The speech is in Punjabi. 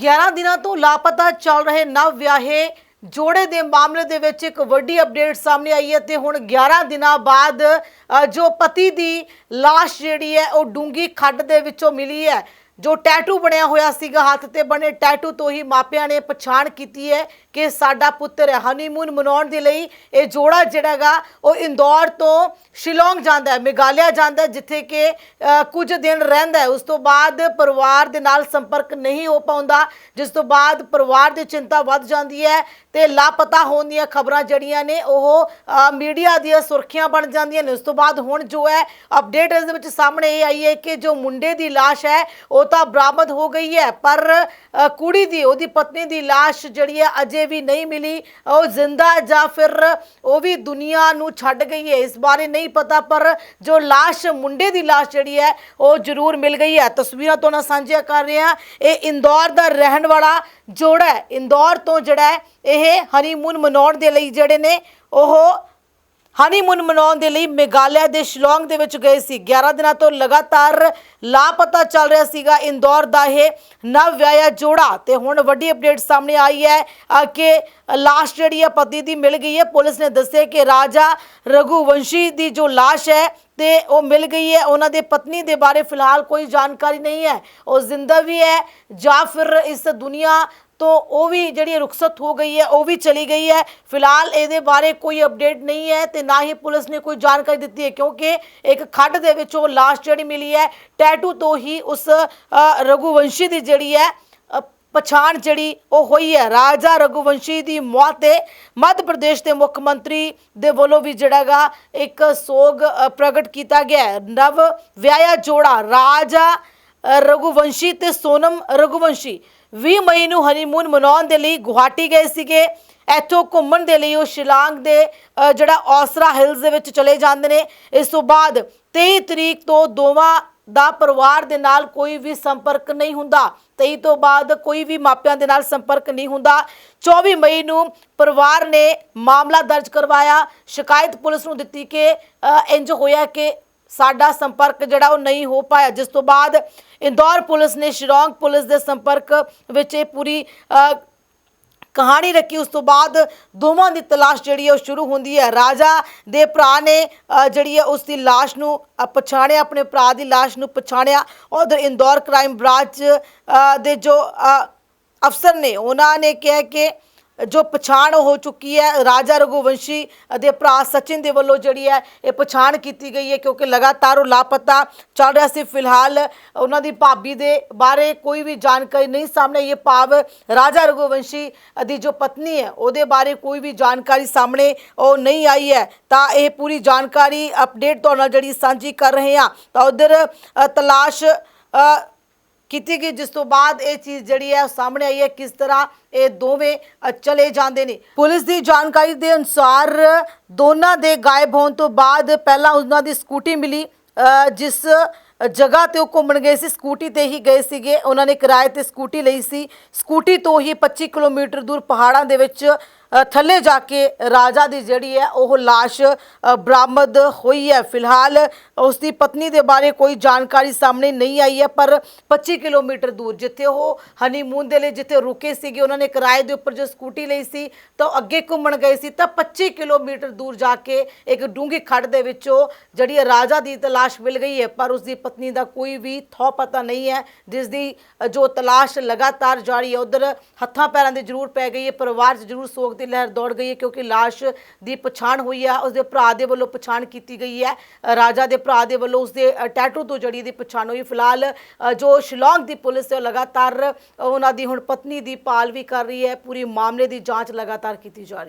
11 ਦਿਨਾਂ ਤੋਂ ਲਾਪਤਾ ਚੱਲ ਰਹੇ ਨਵ ਵਿਆਹੇ ਜੋੜੇ ਦੇ ਮਾਮਲੇ ਦੇ ਵਿੱਚ ਇੱਕ ਵੱਡੀ ਅਪਡੇਟ ਸਾਹਮਣੇ ਆਈ ਹੈ ਤੇ ਹੁਣ 11 ਦਿਨਾਂ ਬਾਅਦ ਜੋ ਪਤੀ ਦੀ ਲਾਸ਼ ਜਿਹੜੀ ਹੈ, ਉਹ ਡੂੰਗੀ ਖੱਡ ਦੇ ਵਿੱਚੋਂ ਮਿਲੀ ਹੈ। ਜੋ ਟੈਟੂ ਬਣਿਆ ਹੋਇਆ ਸੀਗਾ, ਹੱਥ ਤੇ ਬਣੇ ਟੈਟੂ ਤੋਂ ਹੀ ਮਾਪਿਆਂ ਨੇ ਪਛਾਣ ਕੀਤੀ ਹੈ ਕਿ ਸਾਡਾ ਪੁੱਤਰ ਹੈ ਹਨੀਮੂਨ ਮਨਾਉਣ ਦੇ ਲਈ ਇਹ ਜੋੜਾ ਜਿਹੜਾਗਾ ਉਹ ਇੰਦੌਰ ਤੋਂ ਸ਼ਿਲੋਂਗ ਜਾਂਦਾ ਹੈ, ਮੇਘਾਲਿਆ ਜਾਂਦਾ ਜਿੱਥੇ ਕਿ ਕੁਝ ਦਿਨ ਰਹਿੰਦਾ ਹੈ। ਉਸ ਤੋਂ ਬਾਅਦ ਪਰਿਵਾਰ ਦੇ ਨਾਲ ਸੰਪਰਕ ਨਹੀਂ ਹੋ ਪਾਉਂਦਾ, ਜਿਸ ਤੋਂ ਬਾਅਦ ਪਰਿਵਾਰ ਦੀ ਚਿੰਤਾ ਵੱਧ ਜਾਂਦੀ ਹੈ ਤੇ ਲਾਪਤਾ ਹੋਣ ਦੀਆਂ ਖਬਰਾਂ ਜਿਹੜੀਆਂ ਨੇ, ਉਹ ਮੀਡੀਆ ਦੀਆਂ ਸੁਰਖੀਆਂ ਬਣ ਜਾਂਦੀਆਂ ਨੇ। ਉਸ ਤੋਂ ਬਾਅਦ ਹੁਣ ਜੋ ਹੈ, ਅਪਡੇਟ ਇਸ ਦੇ ਵਿੱਚ ਸਾਹਮਣੇ ਇਹ ਆਈ ਹੈ ਕਿ ਜੋ ਮੁੰਡੇ ਦੀ ਲਾਸ਼ ਹੈ, ਉਹ ਤਾਂ ਬਰਾਮਦ ਹੋ ਗਈ ਹੈ, ਪਰ ਕੁੜੀ ਦੀ, ਉਹਦੀ ਪਤਨੀ ਦੀ ਲਾਸ਼ ਜਿਹੜੀ ਹੈ, ਅਜੇ ਵੀ ਨਹੀਂ ਮਿਲੀ। ਉਹ ਜ਼ਿੰਦਾ ਜਾਂ ਫਿਰ ਉਹ ਵੀ ਦੁਨੀਆ ਨੂੰ ਛੱਡ ਗਈ ਹੈ, ਇਸ ਬਾਰੇ ਨਹੀਂ ਪਤਾ, ਪਰ ਜੋ ਲਾਸ਼, ਮੁੰਡੇ ਦੀ ਲਾਸ਼ ਜਿਹੜੀ ਹੈ, ਉਹ ਜ਼ਰੂਰ ਮਿਲ ਗਈ ਹੈ। ਤਸਵੀਰਾਂ ਤੋਂ ਨਾਲ ਸਾਂਝੀਆਂ ਕਰ ਰਹੇ ਹਾਂ। ਇਹ ਇੰਦੌਰ ਦਾ ਰਹਿਣ ਵਾਲਾ ਜੋੜਾ ਹੈ। ਇੰਦੌਰ ਤੋਂ ਜਿਹੜਾ ਇਹ ਹਨੀਮੂਨ ਮਨਾਉਣ ਦੇ ਲਈ ਜਿਹੜੇ ਨੇ, ਉਹ ਹਨੀਮੂਨ ਮਨਾਉਣ ਦੇ ਲਈ ਮੇਘਾਲਿਆ ਦੇ ਸ਼ਿਲੋਂਗ ਦੇ ਵਿੱਚ ਗਏ ਸੀ। 11 ਦਿਨਾਂ ਤੋਂ ਲਗਾਤਾਰ ਲਾਪਤਾ ਚੱਲ ਰਿਹਾ ਸੀਗਾ। ਇੰਦੌਰ ਦਾ ਇਹ ਨਵ ਵਿਆਹਿਆ ਜੋੜਾ ਤੇ ਹੁਣ ਵੱਡੀ ਅਪਡੇਟ ਸਾਹਮਣੇ ਆਈ ਹੈ ਕਿ ਲਾਸ਼ ਜਿਹੜੀ ਹੈ ਪਤੀ ਦੀ ਮਿਲ ਗਈ ਹੈ। ਪੁਲਿਸ ਨੇ ਦੱਸਿਆ ਕਿ ਰਾਜਾ ਰਘੁਵੰਸ਼ੀ ਦੀ ਜੋ ਲਾਸ਼ ਹੈ ਤੇ ਉਹ ਮਿਲ ਗਈ ਹੈ। ਉਹਨਾਂ ਦੇ ਪਤਨੀ ਦੇ ਬਾਰੇ ਫਿਲਹਾਲ ਕੋਈ ਜਾਣਕਾਰੀ ਨਹੀਂ ਹੈ। ਉਹ ਜ਼ਿੰਦਾ ਵੀ ਹੈ ਜਾਂ ਫਿਰ ਇਸ ਦੁਨੀਆ ਤੋਂ ਉਹ ਵੀ ਜਿਹੜੀ ਰੁਖਸਤ ਹੋ ਗਈ ਹੈ, ਉਹ ਵੀ ਚਲੀ ਗਈ ਹੈ। ਫਿਲਹਾਲ ਇਹਦੇ ਬਾਰੇ ਕੋਈ ਅਪਡੇਟ ਨਹੀਂ ਹੈ ਤੇ ਨਾ ਹੀ ਪੁਲਿਸ ਨੇ ਕੋਈ ਜਾਣਕਾਰੀ ਦਿੱਤੀ ਹੈ, ਕਿਉਂਕਿ ਇੱਕ ਖੱਡ ਦੇ ਵਿੱਚ ਉਹ ਲਾਸ਼ ਜਿਹੜੀ ਮਿਲੀ ਹੈ ਟੈਟੂ ਤੋਂ ਹੀ ਉਸ ਰਘੂਵੰਸ਼ੀ ਦੀ ਜਿਹੜੀ ਹੈ ਪਛਾਣ ਜਿਹੜੀ ਉਹ ਹੋਈ ਹੈ। ਰਾਜਾ ਰਘੁਵੰਸ਼ੀ ਦੀ ਮੌਤ ਤੇ ਮੱਧ ਪ੍ਰਦੇਸ਼ ਦੇ ਮੁੱਖ ਮੰਤਰੀ ਦੇ ਵੱਲੋਂ ਵੀ ਜਿਹੜਾਗਾ ਇੱਕ ਸੋਗ ਪ੍ਰਗਟ ਕੀਤਾ ਗਿਆ ਹੈ। ਨਵ ਵਿਆਹਿਆ ਜੋੜਾ ਰਾਜਾ ਰਘੁਵੰਸ਼ੀ ਤੇ ਸੋਨਮ ਰਘੁਵੰਸ਼ੀ। 20 ਮਈ ਨੂੰ ਹਨੀਮੂਨ ਮਨਾਉਣ ਦੇ ਲਈ ਗੁਹਾਟੀ ਗਏ ਸੀਗੇ। ਇੱਥੋਂ ਘੁੰਮਣ ਦੇ ਲਈ ਉਹ ਸ਼ਿਲਾਂਗ ਦੇ ਜਿਹੜਾ ਔਸਰਾ ਹਿਲਜ਼ ਦੇ ਵਿੱਚ ਚਲੇ ਜਾਂਦੇ ਨੇ। ਇਸ ਤੋਂ ਬਾਅਦ 23 ਤਰੀਕ ਤੋਂ ਦੋਵਾਂ ਦਾ ਪਰਿਵਾਰ ਦੇ ਨਾਲ ਕੋਈ ਵੀ ਸੰਪਰਕ ਨਹੀਂ ਹੁੰਦਾ। 23 ਤੋਂ ਬਾਅਦ ਕੋਈ ਵੀ ਮਾਪਿਆਂ ਦੇ ਨਾਲ ਸੰਪਰਕ ਨਹੀਂ ਹੁੰਦਾ। 24 ਮਈ ਨੂੰ ਪਰਿਵਾਰ ਨੇ ਮਾਮਲਾ ਦਰਜ ਕਰਵਾਇਆ। ਸ਼ਿਕਾਇਤ ਪੁਲਿਸ ਨੂੰ ਦਿੱਤੀ ਕਿ ਅ, ਇੰਜ ਹੋਇਆ ਕਿ ਸਾਡਾ ਸੰਪਰਕ ਜਿਹੜਾ ਉਹ ਨਹੀਂ ਹੋ ਪਾਇਆ। ਜਿਸ ਤੋਂ ਬਾਅਦ ਇੰਦੌਰ ਪੁਲਿਸ ਨੇ ਸ਼ਿਲੋਂਗ ਪੁਲਿਸ ਦੇ ਸੰਪਰਕ ਵਿੱਚ ਇਹ ਪੂਰੀ ਕਹਾਣੀ ਰੱਖੀ। ਉਸ ਤੋਂ ਬਾਅਦ ਦੋਵਾਂ ਦੀ ਤਲਾਸ਼ ਜਿਹੜੀ ਹੈ ਉਹ ਸ਼ੁਰੂ ਹੁੰਦੀ ਹੈ। ਰਾਜਾ ਦੇ ਭਰਾ ਨੇ ਜਿਹੜੀ ਹੈ ਉਸ ਦੀ ਲਾਸ਼ ਨੂੰ ਪਛਾਣਿਆ, ਆਪਣੇ ਭਰਾ ਦੀ ਲਾਸ਼ ਨੂੰ ਪਛਾਣਿਆ। ਉਧਰ ਇੰਦੌਰ ਕ੍ਰਾਈਮ ਬ੍ਰਾਂਚ ਦੇ ਜੋ ਅਫਸਰ ਨੇ, ਉਹਨਾਂ ਨੇ ਕਿਹਾ ਕਿ ਜੋ ਪਛਾਣ ਹੋ ਚੁੱਕੀ ਹੈ, ਰਾਜਾ ਰਘੁਵੰਸ਼ੀ ਦੇ ਭਰਾ ਸਚਿਨ ਦੇ ਵੱਲੋਂ ਜਿਹੜੀ ਹੈ, ਇਹ ਪਛਾਣ ਕੀਤੀ ਗਈ ਹੈ ਕਿਉਂਕਿ ਲਗਾਤਾਰ ਉਹ ਲਾਪਤਾ ਚੱਲ ਰਿਹਾ ਸੀ। ਫਿਲਹਾਲ ਉਹਨਾਂ ਦੀ ਭਾਬੀ ਦੇ ਬਾਰੇ ਕੋਈ ਵੀ ਜਾਣਕਾਰੀ ਨਹੀਂ ਸਾਹਮਣੇ ਆਈ। ਹੈ ਭਾਵ ਰਾਜਾ ਰਘੁਵੰਸ਼ੀ ਦੀ ਜੋ ਪਤਨੀ ਹੈ, ਉਹਦੇ ਬਾਰੇ ਕੋਈ ਵੀ ਜਾਣਕਾਰੀ ਸਾਹਮਣੇ ਉਹ ਨਹੀਂ ਆਈ ਹੈ। ਤਾਂ ਇਹ ਪੂਰੀ ਜਾਣਕਾਰੀ ਅਪਡੇਟ ਤੁਹਾਡੇ ਨਾਲ ਜਿਹੜੀ ਸਾਂਝੀ ਕਰ ਰਹੇ ਹਾਂ। ਤਾਂ ਉਧਰ ਤਲਾਸ਼ ਕੀਤੀ ਗਈ, ਜਿਸ ਤੋਂ ਬਾਅਦ ਇਹ ਚੀਜ਼ ਜਿਹੜੀ ਹੈ ਉਹ ਸਾਹਮਣੇ ਆਈ ਹੈ, ਕਿਸ ਤਰ੍ਹਾਂ ਇਹ ਦੋਵੇਂ ਚਲੇ ਜਾਂਦੇ ਨੇ। ਪੁਲਿਸ ਦੀ ਜਾਣਕਾਰੀ ਦੇ ਅਨੁਸਾਰ ਦੋਨਾਂ ਦੇ ਗਾਇਬ ਹੋਣ ਤੋਂ ਬਾਅਦ ਪਹਿਲਾਂ ਉਹਨਾਂ ਦੀ ਸਕੂਟੀ ਮਿਲੀ ਜਿਸ ਜਗ੍ਹਾ ਤੇ ਉਹ ਘੁੰਮਣ ਗਏ ਸੀ, ਸਕੂਟੀ ਤੇ ਹੀ ਗਏ ਸੀਗੇ। ਉਹਨਾਂ ਨੇ ਕਿਰਾਏ ਤੇ ਸਕੂਟੀ ਲਈ ਸੀ। ਸਕੂਟੀ ਤੋਂ ਹੀ 25 ਕਿਲੋਮੀਟਰ ਦੂਰ ਪਹਾੜਾਂ ਦੇ ਵਿੱਚ ਥੱਲੇ ਜਾ ਕੇ ਰਾਜਾ ਦੀ ਜਿਹੜੀ ਹੈ, ਉਹ ਲਾਸ਼ ਬਰਾਮਦ ਹੋਈ ਹੈ। ਫਿਲਹਾਲ ਉਸ ਦੀ ਪਤਨੀ ਦੇ ਬਾਰੇ ਕੋਈ ਜਾਣਕਾਰੀ ਸਾਹਮਣੇ ਨਹੀਂ ਆਈ ਹੈ, ਪਰ 25 ਕਿਲੋਮੀਟਰ ਦੂਰ ਜਿੱਥੇ ਉਹ ਹਨੀਮੂਨ ਦੇ ਲਈ ਜਿੱਥੇ ਰੁਕੇ ਸੀਗੇ, ਉਹਨਾਂ ਨੇ ਕਿਰਾਏ ਦੇ ਉੱਪਰ ਜੋ ਸਕੂਟੀ ਲਈ ਸੀ, ਤਾਂ ਉਹ ਅੱਗੇ ਘੁੰਮਣ ਗਏ ਸੀ। ਤਾਂ 25 ਕਿਲੋਮੀਟਰ ਦੂਰ ਜਾ ਕੇ ਇੱਕ ਡੂੰਗੀ ਖੱਡ ਦੇ ਵਿੱਚੋਂ ਜਿਹੜੀ ਹੈ, ਰਾਜਾ ਦੀ ਤਲਾਸ਼ ਮਿਲ ਗਈ ਹੈ, ਪਰ ਉਸ ਦੀ ਪਤਨੀ ਦਾ ਕੋਈ ਵੀ ਥੋ ਪਤਾ ਨਹੀਂ ਹੈ, ਜਿਸ ਦੀ ਜੋ ਤਲਾਸ਼ ਲਗਾਤਾਰ ਜਾਰੀ ਹੈ, ਉਧਰ ਹੱਥਾਂ ਪੈਰਾਂ ਦੀ ਜ਼ਰੂਰ ਪੈ ਗਈ ਹੈ, ਪਰਿਵਾਰ 'ਚ ਜ਼ਰੂਰ ਸੋਗ ਦੀ ਲਹਿਰ ਦੌੜ ਗਈ ਹੈ ਕਿਉਂਕਿ ਲਾਸ਼ ਦੀ ਪਛਾਣ ਹੋਈ ਹੈ ਉਸਦੇ ਭਰਾ ਦੇ ਵੱਲੋਂ ਪਛਾਣ ਕੀਤੀ ਗਈ ਹੈ। ਰਾਜਾ ਦੇ ਭਰਾ ਦੇ ਵੱਲੋਂ ਉਸਦੇ ਅ, ਟੈਟੂ ਤੋਂ ਜੜੀ ਦੀ ਪਛਾਣ ਹੋਈ। ਫਿਲਹਾਲ ਜੋ ਸ਼ਿਲੋਂਗ ਦੀ ਪੁਲਿਸ ਹੈ ਲਗਾਤਾਰ ਉਹਨਾਂ ਦੀ ਹੁਣ ਪਤਨੀ ਦੀ ਪਾਲ ਵੀ ਕਰ ਰਹੀ ਹੈ। ਪੂਰੀ ਮਾਮਲੇ ਦੀ ਜਾਂਚ ਲਗਾਤਾਰ ਕੀਤੀ ਜਾ ਰਹੀ ਹੈ।